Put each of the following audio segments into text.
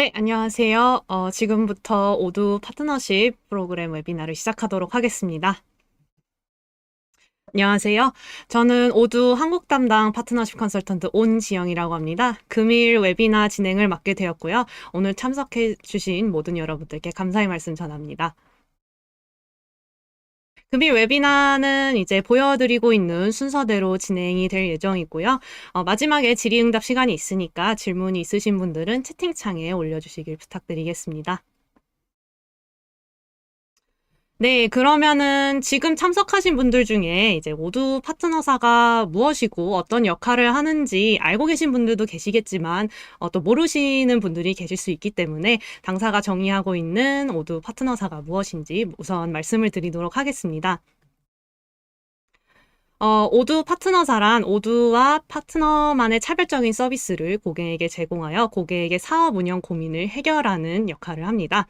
네, 안녕하세요. 어, 지금부터 오두 파트너십 프로그램 웨비나를 시작하도록 하겠습니다. 안녕하세요. 저는 오두 한국 담당 파트너십 컨설턴트 온지영이라고 합니다. 금일 웨비나 진행을 맡게 되었고요. 오늘 참석해 주신 모든 여러분들께 감사의 말씀 전합니다. 금일 웨비나는 이제 보여드리고 있는 순서대로 진행이 될 예정이고요. 어, 마지막에 질의응답 시간이 있으니까 질문이 있으신 분들은 채팅창에 올려주시길 부탁드리겠습니다. 네, 그러면은 지금 참석하신 분들 중에 이제 모두 파트너사가 무엇이고 어떤 역할을 하는지 알고 계신 분들도 계시겠지만 어, 또 모르시는 분들이 계실 수 있기 때문에 당사가 정의하고 있는 오두 파트너사가 무엇인지 우선 말씀을 드리도록 하겠습니다. 어, 오두 파트너사란 오두와 파트너만의 차별적인 서비스를 고객에게 제공하여 고객에게 사업 운영 고민을 해결하는 역할을 합니다.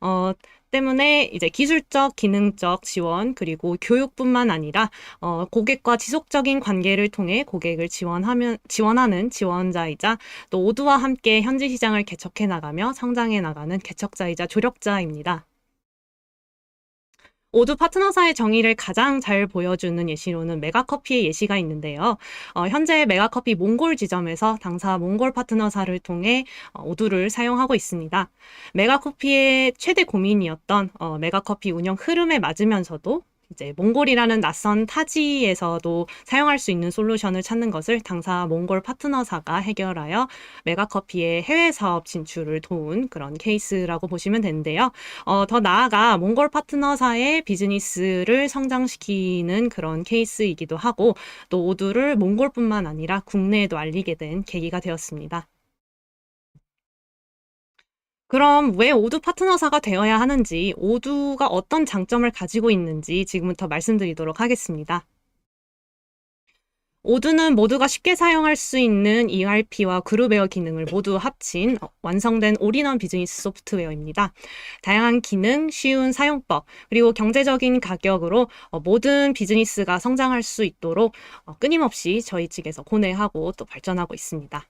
어, 때문에 이제 기술적, 기능적 지원 그리고 교육뿐만 아니라 어, 고객과 지속적인 관계를 통해 고객을 지원하면 지원하는 지원자이자 또 오두와 함께 현지 시장을 개척해 나가며 성장해 나가는 개척자이자 조력자입니다. 오두 파트너사의 정의를 가장 잘 보여주는 예시로는 메가커피의 예시가 있는데요. 어, 현재 메가커피 몽골 지점에서 당사 몽골 파트너사를 통해 어, 오두를 사용하고 있습니다. 메가커피의 최대 고민이었던 어, 메가커피 운영 흐름에 맞으면서도 이제 몽골이라는 낯선 타지에서도 사용할 수 있는 솔루션을 찾는 것을 당사 몽골 파트너사가 해결하여 메가커피의 해외 사업 진출을 도운 그런 케이스라고 보시면 되는데요. 어, 더 나아가 몽골 파트너사의 비즈니스를 성장시키는 그런 케이스이기도 하고 또 오두를 몽골뿐만 아니라 국내에도 알리게 된 계기가 되었습니다. 그럼 왜 오두 파트너사가 되어야 하는지, 오두가 어떤 장점을 가지고 있는지 지금부터 말씀드리도록 하겠습니다. 오두는 모두가 쉽게 사용할 수 있는 ERP와 그룹웨어 기능을 모두 합친 완성된 올인원 비즈니스 소프트웨어입니다. 다양한 기능, 쉬운 사용법, 그리고 경제적인 가격으로 어, 모든 비즈니스가 성장할 수 있도록 어, 끊임없이 저희 측에서 고뇌하고 또 발전하고 있습니다.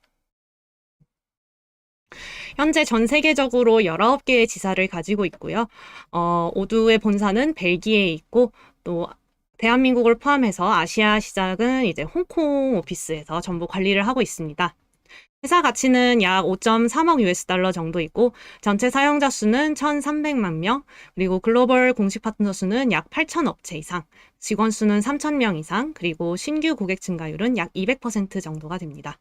현재 전 세계적으로 19개의 지사를 가지고 있고요. 어, 오두의 본사는 벨기에에 있고 또 대한민국을 포함해서 아시아 시장은 이제 홍콩 오피스에서 전부 관리를 하고 있습니다. 회사 가치는 약 5.3억 US 달러 정도 있고 전체 사용자 수는 1,300만 명, 그리고 글로벌 공식 파트너 수는 약 8천 업체 이상, 직원 수는 3천 명 이상, 그리고 신규 고객 증가율은 약 200% 정도가 됩니다.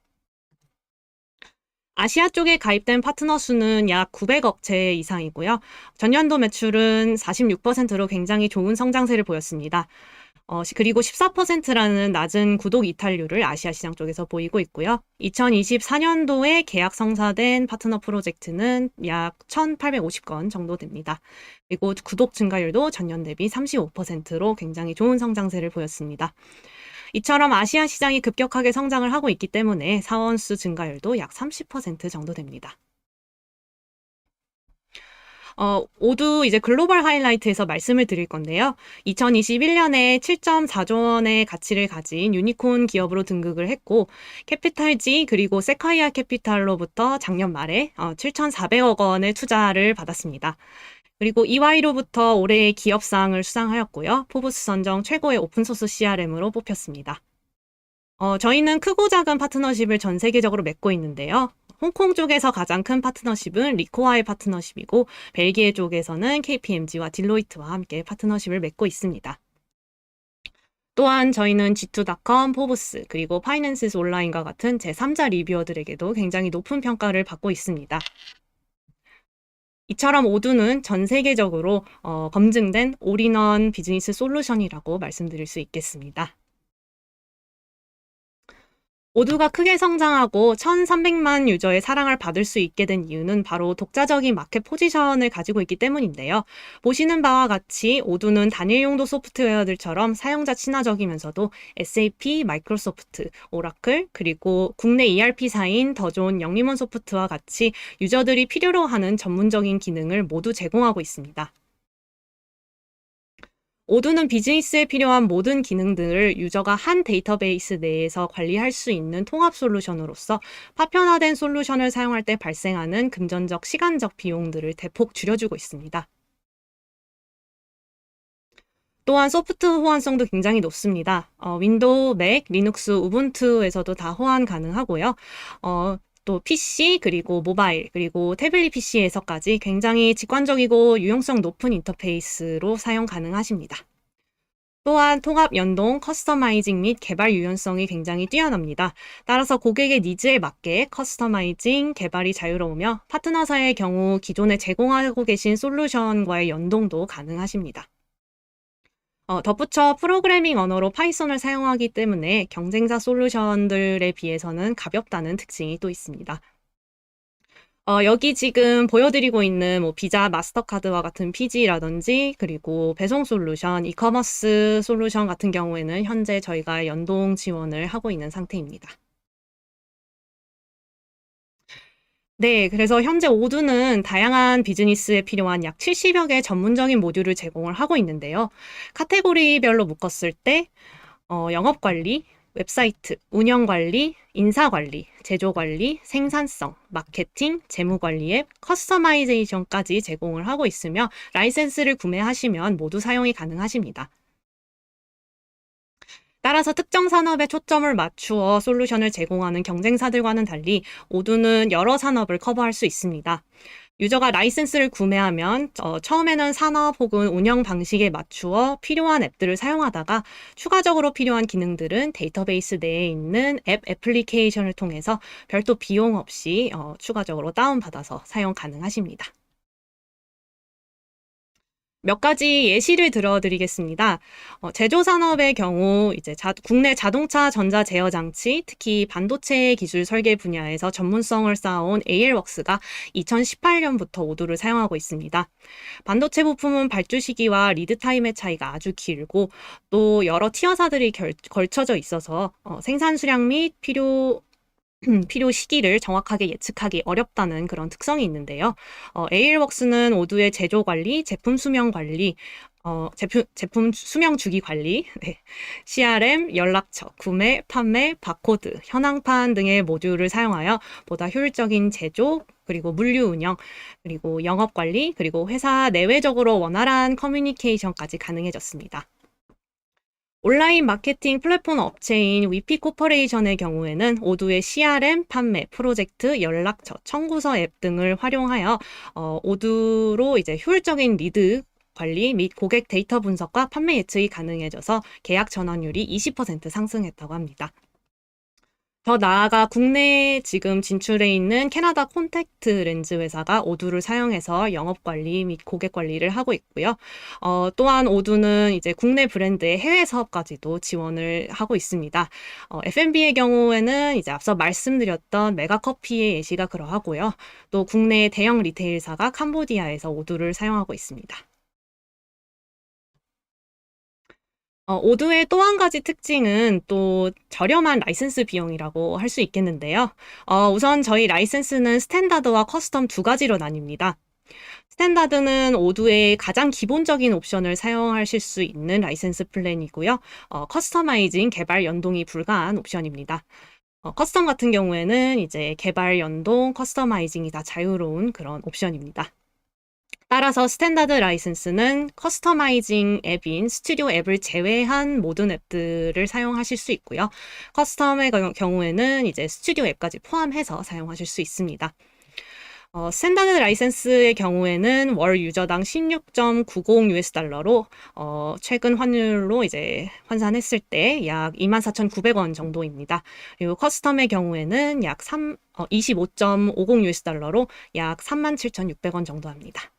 아시아 쪽에 가입된 파트너 수는 약 900억 체 이상이고요. 전년도 매출은 46%로 굉장히 좋은 성장세를 보였습니다. 어, 그리고 14%라는 낮은 구독 이탈률을 아시아 시장 쪽에서 보이고 있고요. 2024년도에 계약 성사된 파트너 프로젝트는 약 1,850건 정도 됩니다. 그리고 구독 증가율도 전년 대비 35%로 굉장히 좋은 성장세를 보였습니다. 이처럼 아시아 시장이 급격하게 성장을 하고 있기 때문에 사원수 증가율도 약 30% 정도 됩니다. 어, 모두 이제 글로벌 하이라이트에서 말씀을 드릴 건데요. 2021년에 7.4조 원의 가치를 가진 유니콘 기업으로 등극을 했고, 캐피탈지 그리고 세카이아 캐피탈로부터 작년 말에 어, 7,400억 원의 투자를 받았습니다. 그리고 EY로부터 올해의 기업상을 수상하였고요. 포브스 선정 최고의 오픈소스 CRM으로 뽑혔습니다. 어, 저희는 크고 작은 파트너십을 전 세계적으로 맺고 있는데요. 홍콩 쪽에서 가장 큰 파트너십은 리코와의 파트너십이고 벨기에 쪽에서는 KPMG와 딜로이트와 함께 파트너십을 맺고 있습니다. 또한 저희는 G2.com, 포브스, 그리고 파이낸시스 온라인과 같은 제3자 리뷰어들에게도 굉장히 높은 평가를 받고 있습니다. 이처럼 오두는 전 세계적으로 어, 검증된 올인원 비즈니스 솔루션이라고 말씀드릴 수 있겠습니다. 모두가 크게 성장하고 1,300만 유저의 사랑을 받을 수 있게 된 이유는 바로 독자적인 마켓 포지션을 가지고 있기 때문인데요. 보시는 바와 같이 오두는 단일 용도 소프트웨어들처럼 사용자 친화적이면서도 SAP, 마이크로소프트, 오라클, 그리고 국내 ERP사인 더 좋은 영림원 소프트와 같이 유저들이 필요로 하는 전문적인 기능을 모두 제공하고 있습니다. 오두는 비즈니스에 필요한 모든 기능들을 유저가 한 데이터베이스 내에서 관리할 수 있는 통합 솔루션으로서 파편화된 솔루션을 사용할 때 발생하는 금전적, 시간적 비용들을 대폭 줄여주고 있습니다. 또한 소프트 호환성도 굉장히 높습니다. 어, 윈도우, 맥, 리눅스, 우분투에서도 다 호환 가능하고요. 어, 또 PC 그리고 모바일 그리고 태블릿 PC에서까지 굉장히 직관적이고 유용성 높은 인터페이스로 사용 가능하십니다. 또한 통합 연동, 커스터마이징 및 개발 유연성이 굉장히 뛰어납니다. 따라서 고객의 니즈에 맞게 커스터마이징, 개발이 자유로우며 파트너사의 경우 기존에 제공하고 계신 솔루션과의 연동도 가능하십니다. 어, 덧붙여 프로그래밍 언어로 파이썬을 사용하기 때문에 경쟁사 솔루션들에 비해서는 가볍다는 특징이 또 있습니다. 어, 여기 지금 보여드리고 있는 뭐 비자 마스터카드와 같은 PG라든지 그리고 배송 솔루션, 이커머스 솔루션 같은 경우에는 현재 저희가 연동 지원을 하고 있는 상태입니다. 네, 그래서 현재 오두는 다양한 비즈니스에 필요한 약 70여 개의 전문적인 모듈을 제공을 하고 있는데요. 카테고리별로 묶었을 때 어, 영업 관리, 웹사이트, 운영 관리, 인사 관리, 제조 관리, 생산성, 마케팅, 재무 관리 앱, 커스터마이제이션까지 제공을 하고 있으며 라이센스를 구매하시면 모두 사용이 가능하십니다. 따라서 특정 산업에 초점을 맞추어 솔루션을 제공하는 경쟁사들과는 달리 오두는 여러 산업을 커버할 수 있습니다. 유저가 라이센스를 구매하면 어, 처음에는 산업 혹은 운영 방식에 맞추어 필요한 앱들을 사용하다가 추가적으로 필요한 기능들은 데이터베이스 내에 있는 앱 애플리케이션을 통해서 별도 비용 없이 어, 추가적으로 다운받아서 사용 가능하십니다. 몇 가지 예시를 들어드리겠습니다. 어, 제조 산업의 경우 이제 자, 국내 자동차 전자 제어 장치, 특히 반도체 기술 설계 분야에서 전문성을 쌓아온 AL웍스가 2018년부터 오두를 사용하고 있습니다. 반도체 부품은 발주 시기와 리드 타임의 차이가 아주 길고 또 여러 티어사들이 결, 걸쳐져 있어서 어, 생산 수량 및 필요 필요 시기를 정확하게 예측하기 어렵다는 그런 특성이 있는데요. 어, AL웍스는 오두의 제조 관리, 제품 수명 관리, 어, 제품, 제품 수명 주기 관리, 네. CRM, 연락처, 구매, 판매, 바코드, 현황판 등의 모듈을 사용하여 보다 효율적인 제조, 그리고 물류 운영, 그리고 영업 관리, 그리고 회사 내외적으로 원활한 커뮤니케이션까지 가능해졌습니다. 온라인 마케팅 플랫폼 업체인 위피 코퍼레이션의 경우에는 오두의 CRM, 판매, 프로젝트, 연락처, 청구서 앱 등을 활용하여 어, 오두로 이제 효율적인 리드 관리 및 고객 데이터 분석과 판매 예측이 가능해져서 계약 전환율이 20% 상승했다고 합니다. 더 나아가 국내에 지금 진출해 있는 캐나다 콘택트 렌즈 회사가 오두를 사용해서 영업 관리 및 고객 관리를 하고 있고요. 어, 또한 오두는 이제 국내 브랜드의 해외 사업까지도 지원을 하고 있습니다. 어, F&B의 경우에는 이제 앞서 말씀드렸던 메가커피의 예시가 그러하고요. 또 국내 대형 리테일사가 캄보디아에서 오두를 사용하고 있습니다. 어, 오두의 또 한 가지 특징은 또 저렴한 라이센스 비용이라고 할 수 있겠는데요. 어, 우선 저희 라이센스는 스탠다드와 커스텀 두 가지로 나뉩니다. 스탠다드는 오두의 가장 기본적인 옵션을 사용하실 수 있는 라이센스 플랜이고요. 어, 커스터마이징 개발 연동이 불가한 옵션입니다. 어, 커스텀 같은 경우에는 이제 개발 연동, 커스터마이징이 다 자유로운 그런 옵션입니다. 따라서 스탠다드 라이센스는 커스터마이징 앱인 스튜디오 앱을 제외한 모든 앱들을 사용하실 수 있고요. 커스텀의 경우에는 이제 스튜디오 앱까지 포함해서 사용하실 수 있습니다. 어, 스탠다드 라이센스의 경우에는 월 유저당 16.90 US 달러로 어, 최근 환율로 이제 환산했을 때 약 24,900원 정도입니다. 그리고 커스텀의 경우에는 약 3, 어, 25.50 US 달러로 약 37,600원 정도 합니다.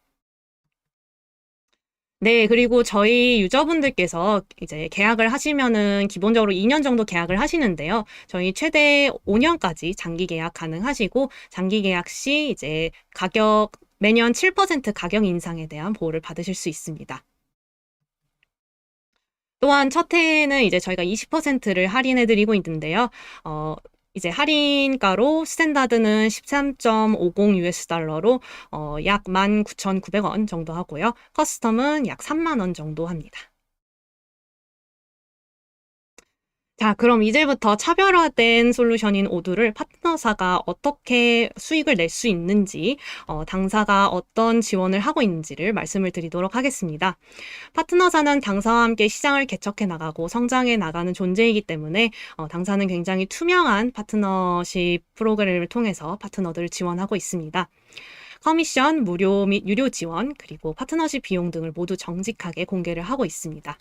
네, 그리고 저희 유저분들께서 이제 계약을 하시면은 기본적으로 2년 정도 계약을 하시는데요. 저희 최대 5년까지 장기 계약 가능하시고 장기 계약 시 이제 가격 매년 7% 가격 인상에 대한 보호를 받으실 수 있습니다. 또한 첫 해에는 이제 저희가 20%를 할인해 드리고 있는데요. 어, 이제 할인가로 스탠다드는 13.50 US 달러로 어, 약 19,900원 정도 하고요. 커스텀은 약 3만 원 정도 합니다. 자, 그럼 이제부터 차별화된 솔루션인 오두를 파트너사가 어떻게 수익을 낼 수 있는지, 어, 당사가 어떤 지원을 하고 있는지를 말씀을 드리도록 하겠습니다. 파트너사는 당사와 함께 시장을 개척해 나가고 성장해 나가는 존재이기 때문에 어, 당사는 굉장히 투명한 파트너십 프로그램을 통해서 파트너들을 지원하고 있습니다. 커미션, 무료 및 유료 지원, 그리고 파트너십 비용 등을 모두 정직하게 공개를 하고 있습니다.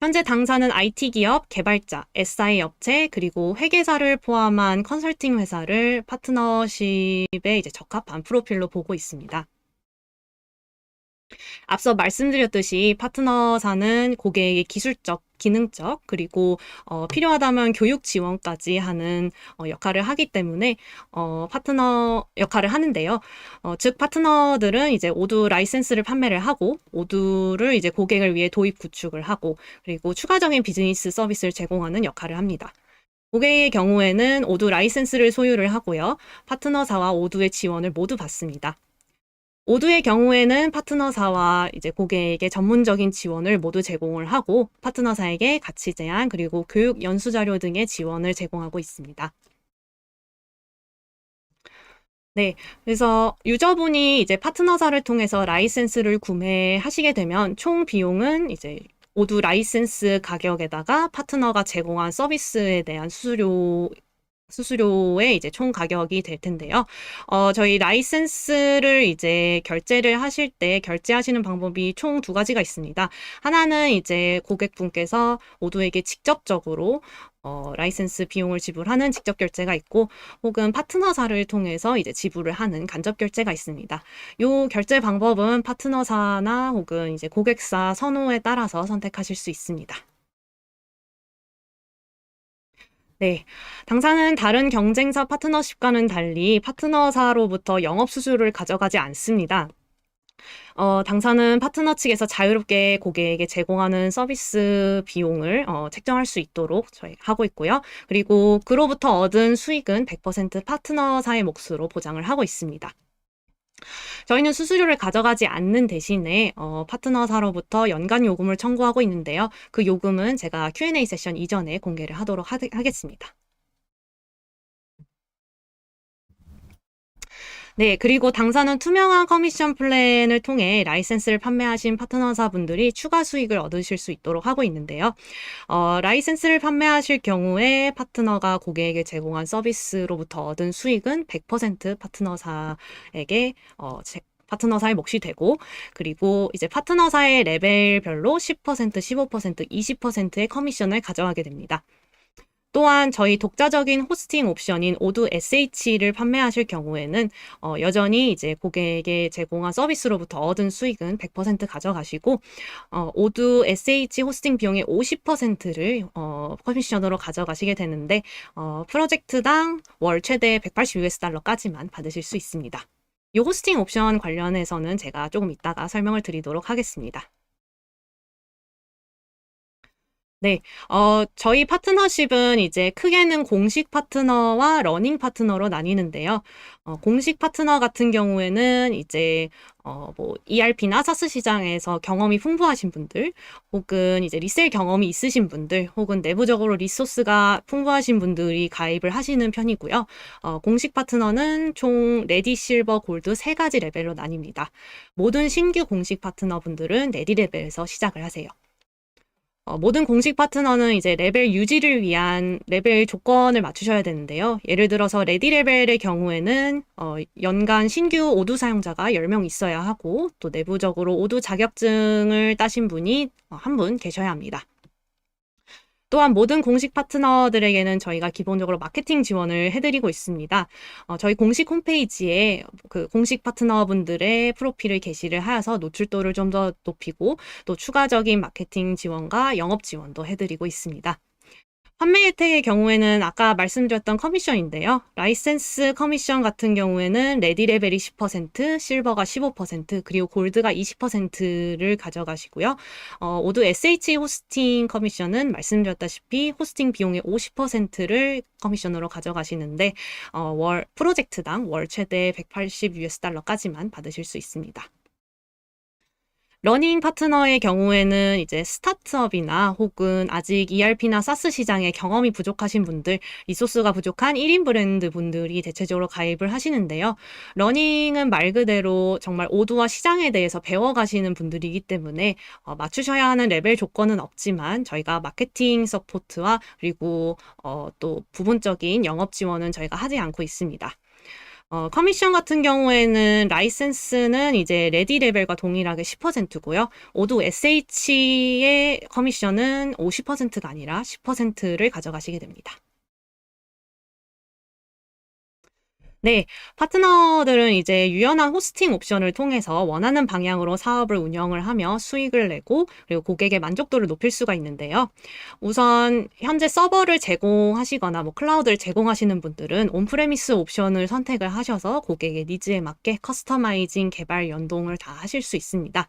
현재 당사는 IT 기업, 개발자, SI 업체, 그리고 회계사를 포함한 컨설팅 회사를 파트너십에 이제 적합한 프로필로 보고 있습니다. 앞서 말씀드렸듯이 파트너사는 고객의 기술적, 기능적, 그리고 어, 필요하다면 교육 지원까지 하는 어, 역할을 하기 때문에 어, 파트너 역할을 하는데요. 어, 즉 파트너들은 이제 오두 라이센스를 판매를 하고 오두를 이제 고객을 위해 도입 구축을 하고 그리고 추가적인 비즈니스 서비스를 제공하는 역할을 합니다. 고객의 경우에는 오두 라이센스를 소유를 하고요. 파트너사와 오두의 지원을 모두 받습니다. 오두의 경우에는 파트너사와 이제 고객에게 전문적인 지원을 모두 제공을 하고 파트너사에게 가치 제한 그리고 교육 연수 자료 등의 지원을 제공하고 있습니다. 네, 그래서 유저분이 이제 파트너사를 통해서 라이센스를 구매하시게 되면 총 비용은 이제 오두 라이센스 가격에다가 파트너가 제공한 서비스에 대한 수수료 수수료의 이제 총 가격이 될 텐데요. 어, 저희 라이센스를 이제 결제를 하실 때 결제하시는 방법이 총 두 가지가 있습니다. 하나는 이제 고객분께서 모두에게 직접적으로 어, 라이센스 비용을 지불하는 직접 결제가 있고 혹은 파트너사를 통해서 이제 지불을 하는 간접 결제가 있습니다. 요 결제 방법은 파트너사나 혹은 이제 고객사 선호에 따라서 선택하실 수 있습니다. 네. 당사는 다른 경쟁사 파트너십과는 달리 파트너사로부터 영업 수수료를 가져가지 않습니다. 어, 당사는 파트너 측에서 자유롭게 고객에게 제공하는 서비스 비용을 어, 책정할 수 있도록 저희 하고 있고요. 그리고 그로부터 얻은 수익은 100% 파트너사의 몫으로 보장을 하고 있습니다. 저희는 수수료를 가져가지 않는 대신에 어, 파트너사로부터 연간 요금을 청구하고 있는데요. 그 요금은 제가 Q&A 세션 이전에 공개를 하도록 하, 하겠습니다. 네, 그리고 당사는 투명한 커미션 플랜을 통해 라이센스를 판매하신 파트너사분들이 추가 수익을 얻으실 수 있도록 하고 있는데요. 어, 라이센스를 판매하실 경우에 파트너가 고객에게 제공한 서비스로부터 얻은 수익은 100% 파트너사에게 어, 제, 파트너사의 몫이 되고 그리고 이제 파트너사의 레벨별로 10%, 15%, 20%의 커미션을 가져가게 됩니다. 또한 저희 독자적인 호스팅 옵션인 오두 SH를 판매하실 경우에는 어, 여전히 이제 고객에게 제공한 서비스로부터 얻은 수익은 100% 가져가시고 어, 오두 SH 호스팅 비용의 50%를 어, 커미션으로 가져가시게 되는데 어, 프로젝트당 월 최대 180 US 달러까지만 받으실 수 있습니다. 이 호스팅 옵션 관련해서는 제가 조금 이따가 설명을 드리도록 하겠습니다. 네, 어, 저희 파트너십은 이제 크게는 공식 파트너와 러닝 파트너로 나뉘는데요. 어, 공식 파트너 같은 경우에는 이제 어, 뭐 ERP나 사스 시장에서 경험이 풍부하신 분들, 혹은 이제 리셀 경험이 있으신 분들, 혹은 내부적으로 리소스가 풍부하신 분들이 가입을 하시는 편이고요. 어, 공식 파트너는 총 레디, 실버, 골드 세 가지 레벨로 나뉩니다. 모든 신규 공식 파트너분들은 레디 레벨에서 시작을 하세요. 어, 모든 공식 파트너는 이제 레벨 유지를 위한 레벨 조건을 맞추셔야 되는데요. 예를 들어서 레디 레벨의 경우에는 어, 연간 신규 오두 사용자가 10명 있어야 하고 또 내부적으로 오두 자격증을 따신 분이 어, 한분 계셔야 합니다. 또한 모든 공식 파트너들에게는 저희가 기본적으로 마케팅 지원을 해드리고 있습니다. 어, 저희 공식 홈페이지에 그 공식 파트너분들의 프로필을 게시를 하여서 노출도를 좀 더 높이고 또 추가적인 마케팅 지원과 영업 지원도 해드리고 있습니다. 판매 혜택의 경우에는 아까 말씀드렸던 커미션인데요. 라이센스 커미션 같은 경우에는 레디 레벨이 10%, 실버가 15%, 그리고 골드가 20%를 가져가시고요. 어, 모두 SH 호스팅 커미션은 말씀드렸다시피 호스팅 비용의 50%를 커미션으로 가져가시는데 어, 월 프로젝트당 월 최대 180 US 달러까지만 받으실 수 있습니다. 러닝 파트너의 경우에는 이제 스타트업이나 혹은 아직 ERP나 사스 시장에 경험이 부족하신 분들, 리소스가 부족한 1인 브랜드 분들이 대체적으로 가입을 하시는데요. 러닝은 말 그대로 정말 오두와 시장에 대해서 배워가시는 분들이기 때문에 어, 맞추셔야 하는 레벨 조건은 없지만 저희가 마케팅 서포트와 그리고 어, 또 부분적인 영업 지원은 저희가 하지 않고 있습니다. 어, 커미션 같은 경우에는 라이센스는 이제 레디 레벨과 동일하게 10%고요. 오도 SH의 커미션은 50%가 아니라 10%를 가져가시게 됩니다. 네, 파트너들은 이제 유연한 호스팅 옵션을 통해서 원하는 방향으로 사업을 운영을 하며 수익을 내고 그리고 고객의 만족도를 높일 수가 있는데요. 우선 현재 서버를 제공하시거나 뭐 클라우드를 제공하시는 분들은 온프레미스 옵션을 선택을 하셔서 고객의 니즈에 맞게 커스터마이징 개발 연동을 다 하실 수 있습니다.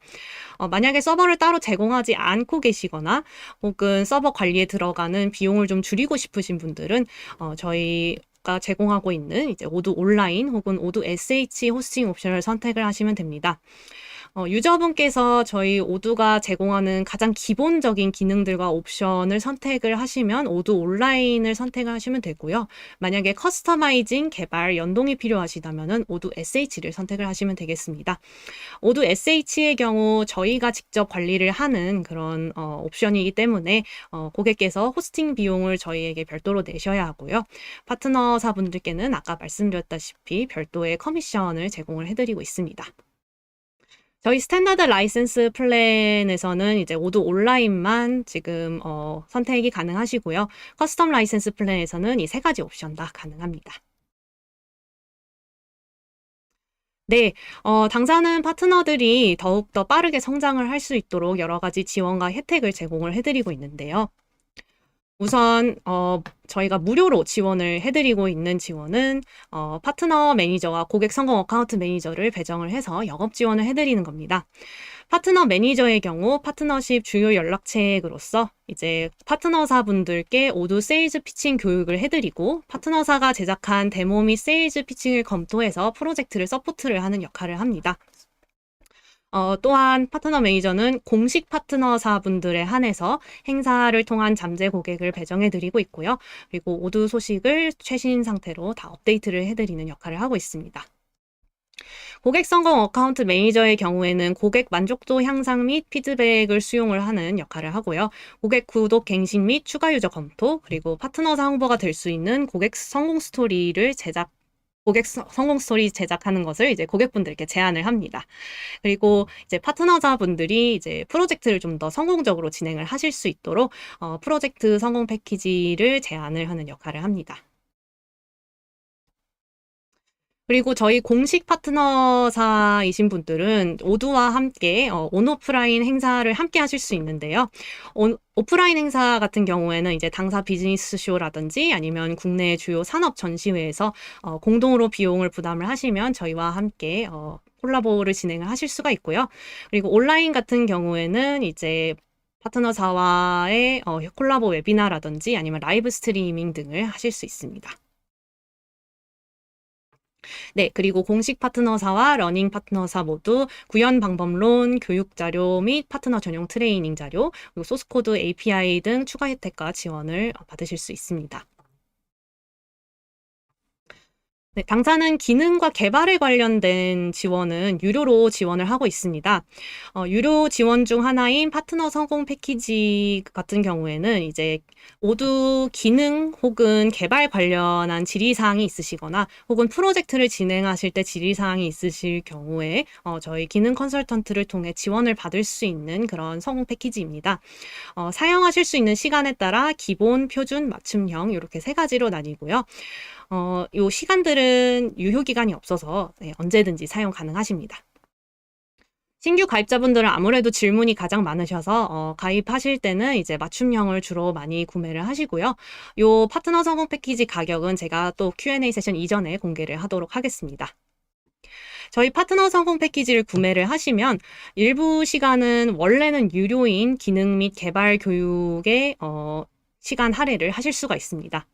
어, 만약에 서버를 따로 제공하지 않고 계시거나 혹은 서버 관리에 들어가는 비용을 좀 줄이고 싶으신 분들은 어, 저희 가 제공하고 있는 이제 오두 온라인 혹은 오두 SH 호스팅 옵션을 선택을 하시면 됩니다. 어, 유저분께서 저희 오두가 제공하는 가장 기본적인 기능들과 옵션을 선택을 하시면 오두 온라인을 선택을 하시면 되고요. 만약에 커스터마이징 개발 연동이 필요하시다면 오두 SH를 선택을 하시면 되겠습니다. 오두 SH의 경우 저희가 직접 관리를 하는 그런 어, 옵션이기 때문에 어, 고객께서 호스팅 비용을 저희에게 별도로 내셔야 하고요. 파트너사분들께는 아까 말씀드렸다시피 별도의 커미션을 제공을 해드리고 있습니다. 저희 스탠다드 라이센스 플랜에서는 이제 오도 온라인만 지금 어, 선택이 가능하시고요. 커스텀 라이센스 플랜에서는 이 세 가지 옵션 다 가능합니다. 네, 어, 당사는 파트너들이 더욱더 빠르게 성장을 할 수 있도록 여러 가지 지원과 혜택을 제공을 해드리고 있는데요. 우선 어, 저희가 무료로 지원을 해드리고 있는 지원은 어, 파트너 매니저와 고객 성공 어카운트 매니저를 배정을 해서 영업 지원을 해드리는 겁니다. 파트너 매니저의 경우 파트너십 주요 연락책으로서 이제 파트너사분들께 오두 세일즈 피칭 교육을 해드리고 파트너사가 제작한 데모 및 세일즈 피칭을 검토해서 프로젝트를 서포트를 하는 역할을 합니다. 어, 또한 파트너 매니저는 공식 파트너사분들에 한해서 행사를 통한 잠재 고객을 배정해 드리고 있고요. 그리고 오두 소식을 최신 상태로 다 업데이트를 해드리는 역할을 하고 있습니다. 고객 성공 어카운트 매니저의 경우에는 고객 만족도 향상 및 피드백을 수용을 하는 역할을 하고요. 고객 구독 갱신 및 추가 유저 검토, 그리고 파트너사 홍보가 될 수 있는 고객 성공 스토리를 제작 고객 성공 스토리 제작하는 것을 이제 고객분들께 제안을 합니다. 그리고 이제 파트너자분들이 이제 프로젝트를 좀 더 성공적으로 진행을 하실 수 있도록 어, 프로젝트 성공 패키지를 제안을 하는 역할을 합니다. 그리고 저희 공식 파트너사이신 분들은 오두와 함께 어, 온오프라인 행사를 함께 하실 수 있는데요. 온, 오프라인 행사 같은 경우에는 이제 당사 비즈니스 쇼라든지 아니면 국내 주요 산업 전시회에서 어, 공동으로 비용을 부담을 하시면 저희와 함께 어, 콜라보를 진행을 하실 수가 있고요. 그리고 온라인 같은 경우에는 이제 파트너사와의 어, 콜라보 웨비나라든지 아니면 라이브 스트리밍 등을 하실 수 있습니다. 네, 그리고 공식 파트너사와 러닝 파트너사 모두 구현 방법론, 교육 자료 및 파트너 전용 트레이닝 자료, 그리고 소스 코드 API 등 추가 혜택과 지원을 받으실 수 있습니다. 네, 당사는 기능과 개발에 관련된 지원은 유료로 지원을 하고 있습니다. 어, 유료 지원 중 하나인 파트너 성공 패키지 같은 경우에는 이제 모두 기능 혹은 개발 관련한 질의사항이 있으시거나 혹은 프로젝트를 진행하실 때 질의사항이 있으실 경우에 어, 저희 기능 컨설턴트를 통해 지원을 받을 수 있는 그런 성공 패키지입니다. 어, 사용하실 수 있는 시간에 따라 기본, 표준, 맞춤형 이렇게 세 가지로 나뉘고요. 어, 요 시간들은 유효 기간이 없어서 네, 언제든지 사용 가능하십니다. 신규 가입자분들은 아무래도 질문이 가장 많으셔서 어, 가입하실 때는 이제 맞춤형을 주로 많이 구매를 하시고요. 요 파트너 성공 패키지 가격은 제가 또 Q&A 세션 이전에 공개를 하도록 하겠습니다. 저희 파트너 성공 패키지를 구매를 하시면 일부 시간은 원래는 유료인 기능 및 개발 교육의 어, 시간 할애를 하실 수가 있습니다.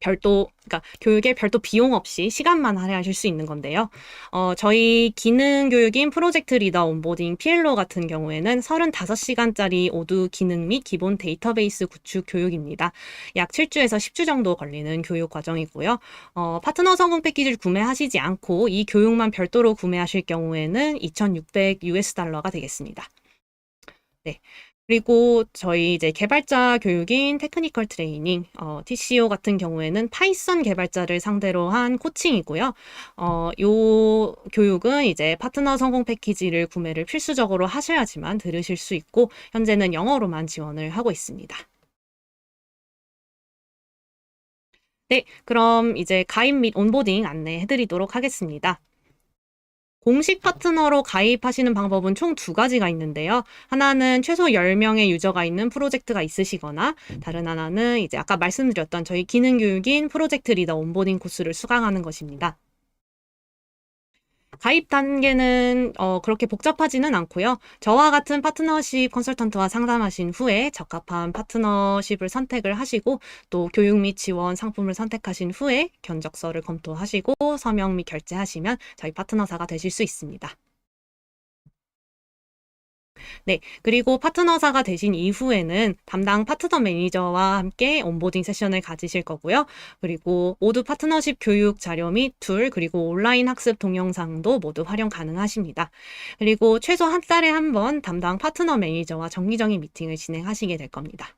별도, 그러니까 교육에 별도 비용 없이 시간만 할애하실 수 있는 건데요. 어, 저희 기능 교육인 프로젝트 리더 온보딩 PLO 같은 경우에는 35시간짜리 오두 기능 및 기본 데이터베이스 구축 교육입니다. 약 7주에서 10주 정도 걸리는 교육 과정이고요. 어, 파트너 성공 패키지를 구매하시지 않고 이 교육만 별도로 구매하실 경우에는 2,600 US 달러가 되겠습니다. 네. 그리고 저희 이제 개발자 교육인 테크니컬 트레이닝, 어, TCO 같은 경우에는 파이썬 개발자를 상대로 한 코칭이고요. 어, 요 교육은 이제 파트너 성공 패키지를 구매를 필수적으로 하셔야지만 들으실 수 있고, 현재는 영어로만 지원을 하고 있습니다. 네, 그럼 이제 가입 및 온보딩 안내해 드리도록 하겠습니다. 공식 파트너로 가입하시는 방법은 총 두 가지가 있는데요. 하나는 최소 10명의 유저가 있는 프로젝트가 있으시거나 다른 하나는 이제 아까 말씀드렸던 저희 기능 교육인 프로젝트 리더 온보딩 코스를 수강하는 것입니다. 가입 단계는 어, 그렇게 복잡하지는 않고요. 저와 같은 파트너십 컨설턴트와 상담하신 후에 적합한 파트너십을 선택을 하시고 또 교육 및 지원 상품을 선택하신 후에 견적서를 검토하시고 서명 및 결제하시면 저희 파트너사가 되실 수 있습니다. 네, 그리고 파트너사가 되신 이후에는 담당 파트너 매니저와 함께 온보딩 세션을 가지실 거고요. 그리고 모두 파트너십 교육 자료 및 툴, 그리고 온라인 학습 동영상도 모두 활용 가능하십니다. 그리고 최소 한 달에 한 번 담당 파트너 매니저와 정기적인 미팅을 진행하시게 될 겁니다.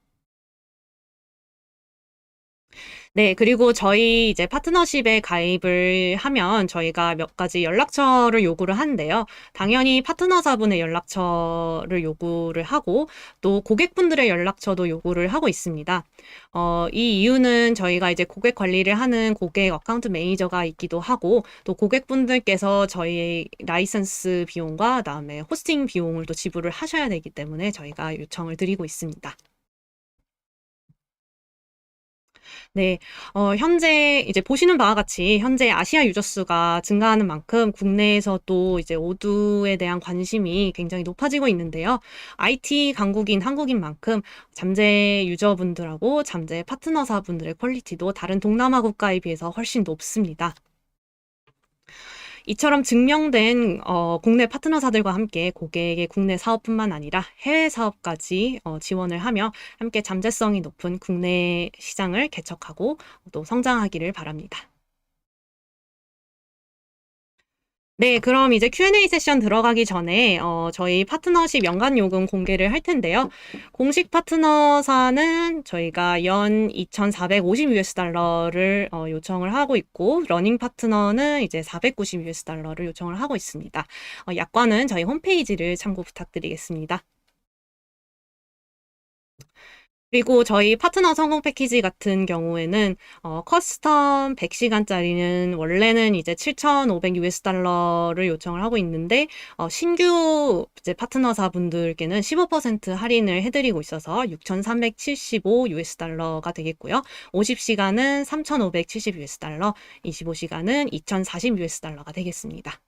네, 그리고 저희 이제 파트너십에 가입을 하면 저희가 몇 가지 연락처를 요구를 하는데요. 당연히 파트너사분의 연락처를 요구를 하고 또 고객분들의 연락처도 요구를 하고 있습니다. 어, 이 이유는 저희가 이제 고객 관리를 하는 고객 어카운트 매니저가 있기도 하고 또 고객분들께서 저희 라이선스 비용과 그다음에 호스팅 비용을 또 지불을 하셔야 되기 때문에 저희가 요청을 드리고 있습니다. 네. 어 현재 이제 보시는 바와 같이 현재 아시아 유저 수가 증가하는 만큼 국내에서도 이제 오두에 대한 관심이 굉장히 높아지고 있는데요. IT 강국인 한국인 만큼 잠재 유저분들하고 잠재 파트너사분들의 퀄리티도 다른 동남아 국가에 비해서 훨씬 높습니다. 이처럼 증명된 어, 국내 파트너사들과 함께 고객의 국내 사업뿐만 아니라 해외 사업까지 어, 지원을 하며 함께 잠재성이 높은 국내 시장을 개척하고 또 성장하기를 바랍니다. 네, 그럼 이제 Q&A 세션 들어가기 전에 어, 저희 파트너십 연간 요금 공개를 할 텐데요. 공식 파트너사는 저희가 연 2,450 US 달러를 어, 요청을 하고 있고 러닝 파트너는 이제 490 US 달러를 요청을 하고 있습니다. 어, 약관은 저희 홈페이지를 참고 부탁드리겠습니다. 그리고 저희 파트너 성공 패키지 같은 경우에는 어, 커스텀 100시간짜리는 원래는 이제 7,500 US 달러를 요청을 하고 있는데 어, 신규 이제 파트너사 분들께는 15% 할인을 해드리고 있어서 6,375 US 달러가 되겠고요. 50시간은 3,570 US 달러, 25시간은 2,040 US 달러가 되겠습니다.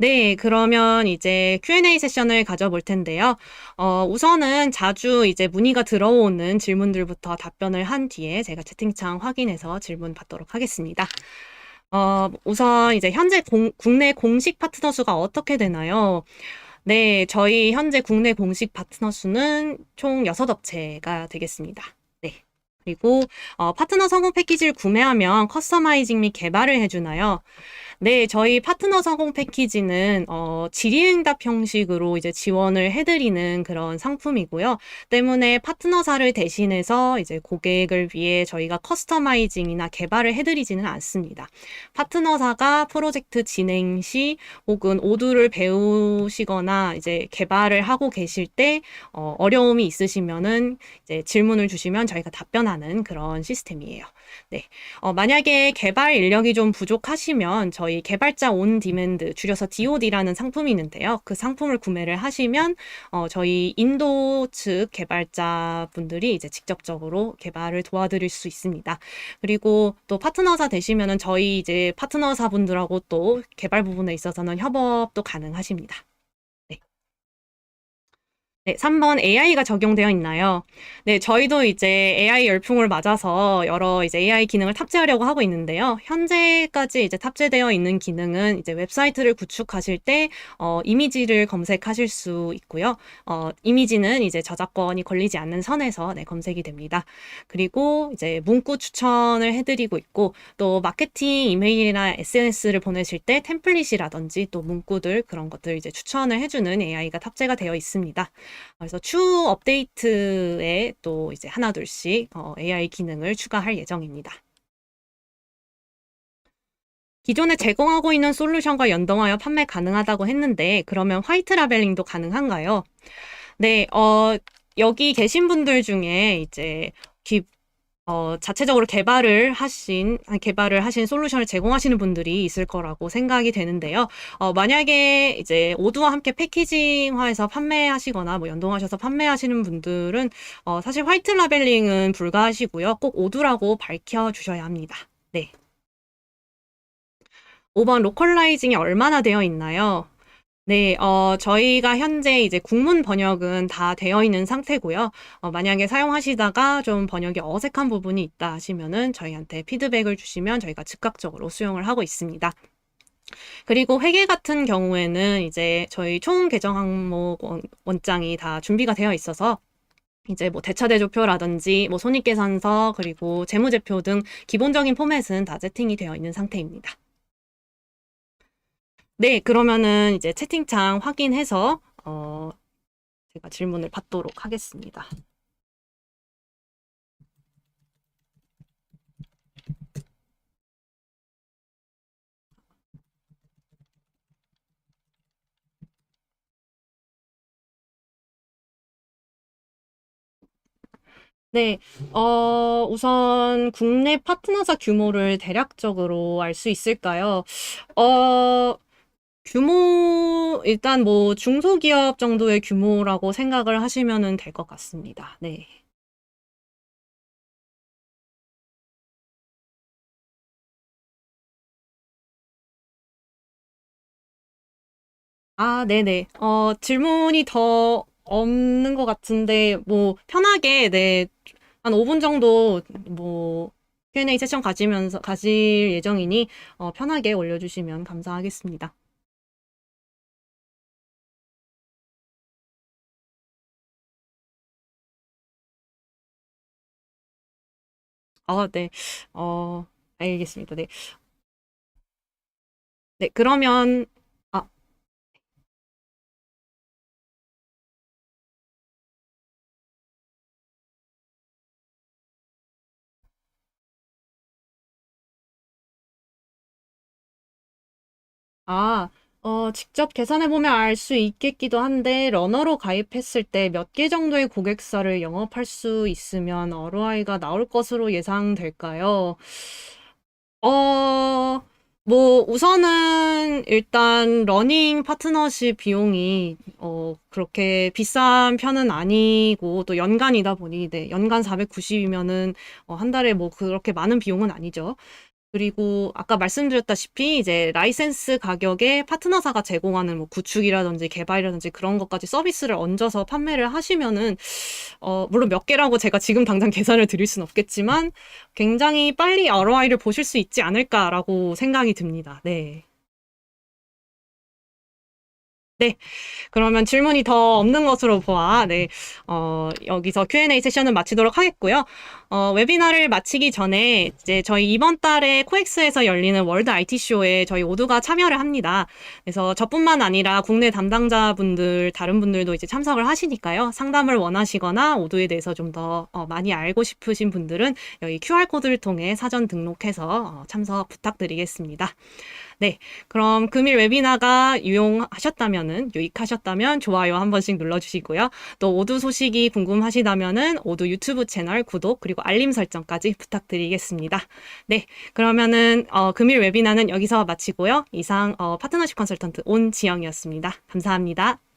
네, 그러면 이제 Q&A 세션을 가져볼 텐데요. 어, 우선은 자주 이제 문의가 들어오는 질문들부터 답변을 한 뒤에 제가 채팅창 확인해서 질문 받도록 하겠습니다. 어, 우선 이제 현재 공, 국내 공식 파트너 수가 어떻게 되나요? 네, 저희 현재 국내 공식 파트너 수는 총 6업체가 되겠습니다. 네. 그리고 어, 파트너 성공 패키지를 구매하면 커스터마이징 및 개발을 해주나요? 네, 저희 파트너 성공 패키지는 어, 질의응답 형식으로 이제 지원을 해드리는 그런 상품이고요. 때문에 파트너사를 대신해서 이제 고객을 위해 저희가 커스터마이징이나 개발을 해드리지는 않습니다. 파트너사가 프로젝트 진행 시 혹은 오두를 배우시거나 이제 개발을 하고 계실 때 어, 어려움이 있으시면은 이제 질문을 주시면 저희가 답변하는 그런 시스템이에요. 네. 어, 만약에 개발 인력이 좀 부족하시면 저희 개발자 온 디맨드, 줄여서 DOD라는 상품이 있는데요. 그 상품을 구매를 하시면 어, 저희 인도 측 개발자 분들이 이제 직접적으로 개발을 도와드릴 수 있습니다. 그리고 또 파트너사 되시면은 저희 이제 파트너사 분들하고 또 개발 부분에 있어서는 협업도 가능하십니다. 네, 3번 AI가 적용되어 있나요? 네, 저희도 이제 AI 열풍을 맞아서 여러 이제 AI 기능을 탑재하려고 하고 있는데요. 현재까지 이제 탑재되어 있는 기능은 이제 웹사이트를 구축하실 때 어, 이미지를 검색하실 수 있고요. 어, 이미지는 이제 저작권이 걸리지 않는 선에서 네, 검색이 됩니다. 그리고 이제 문구 추천을 해드리고 있고 또 마케팅 이메일이나 SNS를 보내실 때 템플릿이라든지 또 문구들 그런 것들 이제 추천을 해주는 AI가 탑재가 되어 있습니다. 그래서 추후 업데이트에 또 이제 하나둘씩 어, AI 기능을 추가할 예정입니다. 기존에 제공하고 있는 솔루션과 연동하여 판매 가능하다고 했는데 그러면 화이트 라벨링도 가능한가요? 네, 어, 여기 계신 분들 중에 이제 기, 어, 자체적으로 개발을 하신, 개발을 하신 솔루션을 제공하시는 분들이 있을 거라고 생각이 되는데요. 어, 만약에 이제 오두와 함께 패키징화해서 판매하시거나 뭐 연동하셔서 판매하시는 분들은 어, 사실 화이트 라벨링은 불가하시고요. 꼭 오두라고 밝혀주셔야 합니다. 네. 5번 로컬라이징이 얼마나 되어 있나요? 네, 어, 저희가 현재 이제 국문 번역은 다 되어 있는 상태고요. 어, 만약에 사용하시다가 좀 번역이 어색한 부분이 있다 하시면은 저희한테 피드백을 주시면 저희가 즉각적으로 수용을 하고 있습니다. 그리고 회계 같은 경우에는 이제 저희 총 계정 항목 원, 원장이 다 준비가 되어 있어서 이제 뭐 대차대조표라든지 뭐 손익계산서 그리고 재무제표 등 기본적인 포맷은 다 세팅이 되어 있는 상태입니다. 네, 그러면은 이제 채팅창 확인해서 어, 제가 질문을 받도록 하겠습니다. 네, 어, 우선 국내 파트너사 규모를 대략적으로 알 수 있을까요? 어, 규모, 일단 뭐 중소기업 정도의 규모라고 생각을 하시면 될 것 같습니다. 네. 아, 네네. 어, 질문이 더 없는 것 같은데, 뭐, 편하게, 네, 한 5분 정도, 뭐, Q&A 세션 가지면서, 가질 예정이니, 어, 편하게 올려주시면 감사하겠습니다. 어, 네. 어, 알겠습니다. 네. 네, 그러면, 아, 아, 어, 직접 계산해보면 알 수 있겠기도 한데, 러너로 가입했을 때 몇 개 정도의 고객사를 영업할 수 있으면 ROI가 나올 것으로 예상될까요? 어, 뭐, 우선은 일단 러닝 파트너십 비용이, 어, 그렇게 비싼 편은 아니고, 또 연간이다 보니, 네, 연간 490이면은, 어, 한 달에 뭐 그렇게 많은 비용은 아니죠. 그리고 아까 말씀드렸다시피 이제 라이센스 가격에 파트너사가 제공하는 뭐 구축이라든지 개발이라든지 그런 것까지 서비스를 얹어서 판매를 하시면은 어 물론 몇 개라고 제가 지금 당장 계산을 드릴 수는 없겠지만 굉장히 빨리 ROI를 보실 수 있지 않을까라고 생각이 듭니다. 네. 네. 그러면 질문이 더 없는 것으로 보아, 네. 어, 여기서 Q&A 세션은 마치도록 하겠고요. 어, 웨비나를 마치기 전에 이제 저희 이번 달에 코엑스에서 열리는 월드 IT쇼에 저희 모두가 참여를 합니다. 그래서 저뿐만 아니라 국내 담당자분들, 다른 분들도 이제 참석을 하시니까요. 상담을 원하시거나 오두에 대해서 좀더 어, 많이 알고 싶으신 분들은 여기 QR코드를 통해 사전 등록해서 어, 참석 부탁드리겠습니다. 네. 그럼 금일 웨비나가 유용하셨다면은, 유익하셨다면 좋아요 한 번씩 눌러주시고요. 또 오두 소식이 궁금하시다면은 오두 유튜브 채널 구독 그리고 알림 설정까지 부탁드리겠습니다. 네. 그러면은, 어, 금일 웨비나는 여기서 마치고요. 이상, 어, 파트너십 컨설턴트 온지영이었습니다. 감사합니다.